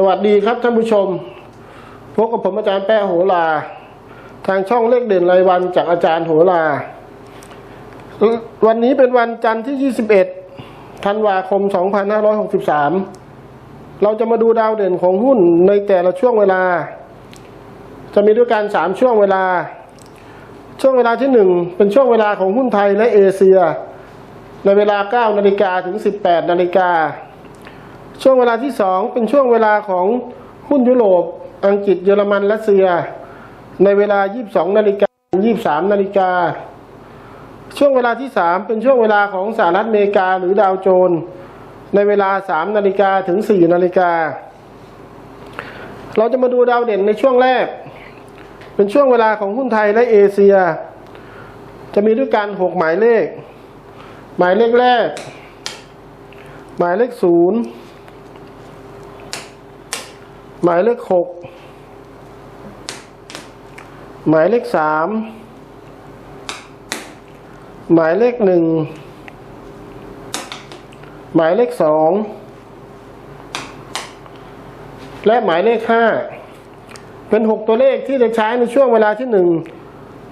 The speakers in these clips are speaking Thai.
สวัสดีครับท่านผู้ชม พบกับผมอาจารย์แป้โหราทางช่องเลขเด่นรายวันจากอาจารย์โหราวันนี้เป็นวันจันทร์ที่ 21 ธันวาคม 2563 เราจะมาดูดาวเด่นของหุ้นในแต่ละช่วงเวลา จะมีด้วยกัน 3 ช่วงเวลา ช่วงเวลาที่ 1 เป็นช่วงเวลาของหุ้นไทยและเอเชีย ในเวลา 9 นาฬิกาถึง 18 นาฬิกา ช่วงเวลาที่ 2 เป็นช่วงเวลาของหุ้นยุโรป อังกฤษเยอรมันรัสเซีย ในเวลา 22 นาฬิกา 23 นาฬิกา ช่วงเวลาที่ 3 เป็นช่วงเวลาของสหรัฐอเมริกาหรือดาวโจนส์ในเวลา 3 นาฬิกาถึง 4 นาฬิกา เราจะมาดูดาวเด่นในช่วงแรก เป็นช่วงเวลาของหุ้นไทยและเอเชีย จะมีด้วยกัน 6 หมายเลข หมายเลขแรก หมายเลขศูนย์ หมายเลขหกหมายเลขสามหมายเลขหนึ่งหมายเลขสองและหมายเลขห้าเป็นหกตัวเลขที่จะใช้ในช่วงเวลาที่หนึ่ง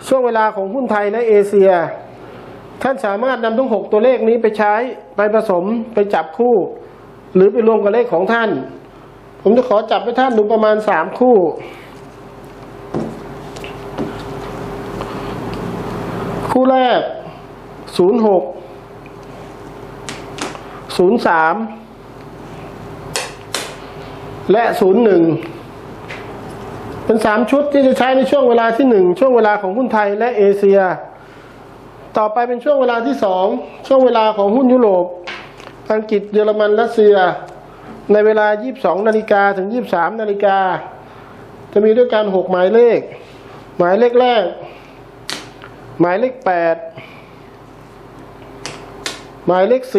ช่วงเวลาของหุ้นไทยและเอเชีย ท่านสามารถนำทั้งหกตัวเลขนี้ไปใช้ไปผสมไปจับคู่ หรือไปรวมกับเลขของท่าน ผมจะขอจับให้ท่านดูประมาณสามคู่ คู่แรกศูนย์หกศูนย์สามและศูนย์หนึ่งเป็นสามชุดที่จะใช้ในช่วงเวลาที่หนึ่งช่วงเวลาของหุ้นไทยและเอเชีย ต่อไปเป็นช่วงเวลาที่สองช่วงเวลาของหุ้นยุโรปอังกฤษเยอรมันรัสเซีย ในเวลา 22 นาฬิกาถึง 23 นาฬิกา จะมีด้วยกัน 6 หมายเลข หมายเลขแรก หมายเลข 8 หมายเลข 4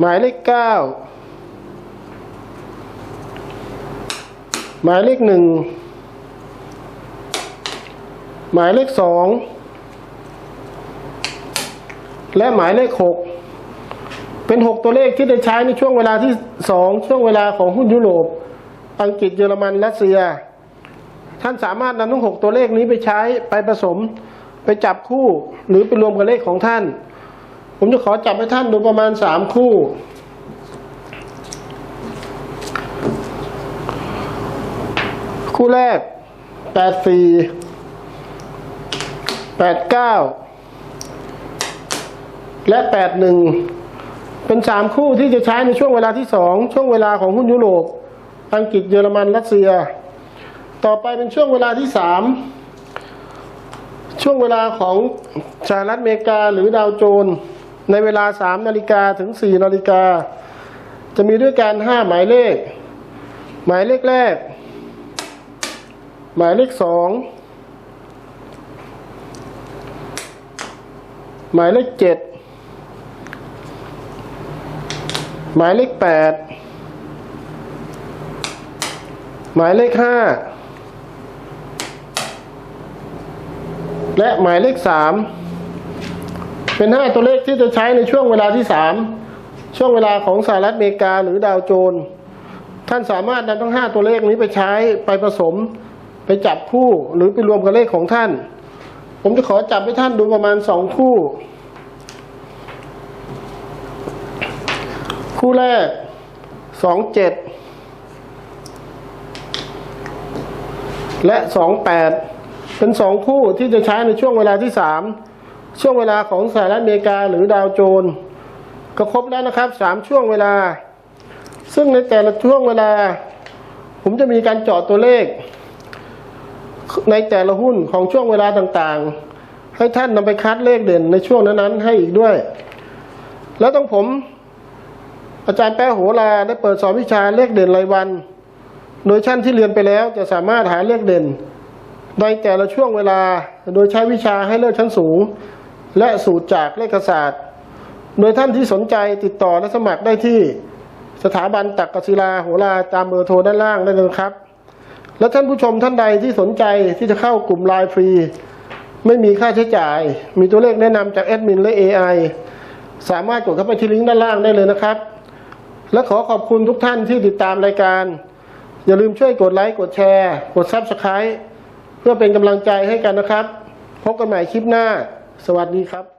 หมายเลข 9 หมายเลข 1 หมายเลข 2 และหมายเลข 6 เป็น 6 ตัวเลขที่ได้ใช้ในช่วงเวลาที่ 2 ช่วงเวลาของหุ้นยุโรป อังกฤษเยอรมันรัสเซีย ท่านสามารถนำทั้ง 6 ตัวเลขนี้ไปใช้ไปผสมไปจับคู่หรือไปรวมกับเลขของท่าน ผมจะขอจับให้ท่านดูประมาณ 3 คู่คู่แรก 84 89 และ 81 เป็นสามคู่ที่จะใช้ในช่วงเวลาที่สองช่วงเวลาของหุ้นยุโรป อังกฤษเยอรมันรัสเซีย ต่อไปเป็นช่วงเวลาที่สามช่วงเวลาของสหรัฐอเมริกาหรือดาวโจน ในเวลาสามนาฬิกาถึงสี่นาฬิกา จะมีด้วยกันห้าหมายเลข หมายเลขแรก หมายเลขสองหมายเลขเจ็ด หมายเลขแปดหมายเลขห้าและหมายเลขสามเป็นห้าตัวเลขที่จะใช้ในช่วงเวลาที่สามช่วงเวลาของสหรัฐอเมริกาหรือดาวโจนส์ท่านสามารถนำทั้งห้าตัวเลขนี้ไปใช้ไปผสม ไปจับคู่หรือไปรวมกับเลขของท่าน ผมจะขอจับให้ท่านดูประมาณสองคู่ คู่แรกสองเจ็ดและสองแปดเป็นสองคู่ที่จะใช้ในช่วงเวลาที่สามช่วงเวลาของสหรัฐอเมริกาหรือดาวโจนส์ก็ครบแล้วนะครับสามช่วงเวลา ซึ่งในแต่ละช่วงเวลา ผมจะมีการเจาะตัวเลข ในแต่ละหุ้นของช่วงเวลาต่างๆ ให้ท่านนำไปคัดเลขเด่นในช่วงนั้นๆให้อีกด้วย แล้วต้องผม อาจารย์แป้โหราได้เปิดสอนวิชาเลขเด่นรายวัน โดยท่านที่เรียนไปแล้วจะสามารถหาเลขเด่นในแต่ละช่วงเวลาโดยใช้วิชาให้เลิกชั้นสูง และสูตรจากเลขศาสตร์ โดยท่านที่สนใจติดต่อและสมัครได้ที่สถาบันตักกศิลาโหราตามเบอร์โทรด้านล่างได้เลยครับ และท่านผู้ชมท่านใดที่สนใจที่จะเข้ากลุ่มไลน์ฟรี ไม่มีค่าใช้จ่าย มีตัวเลขแนะนำจากแอดมินและ AI สามารถกดเข้าไปที่ลิงก์ด้านล่างได้เลยนะครับ และขอขอบคุณทุกท่านที่ติดตามรายการ อย่าลืมช่วยกดไลค์กดแชร์ กด Subscribe เพื่อเป็นกำลังใจให้กันนะครับ พบกันใหม่คลิปหน้า สวัสดีครับ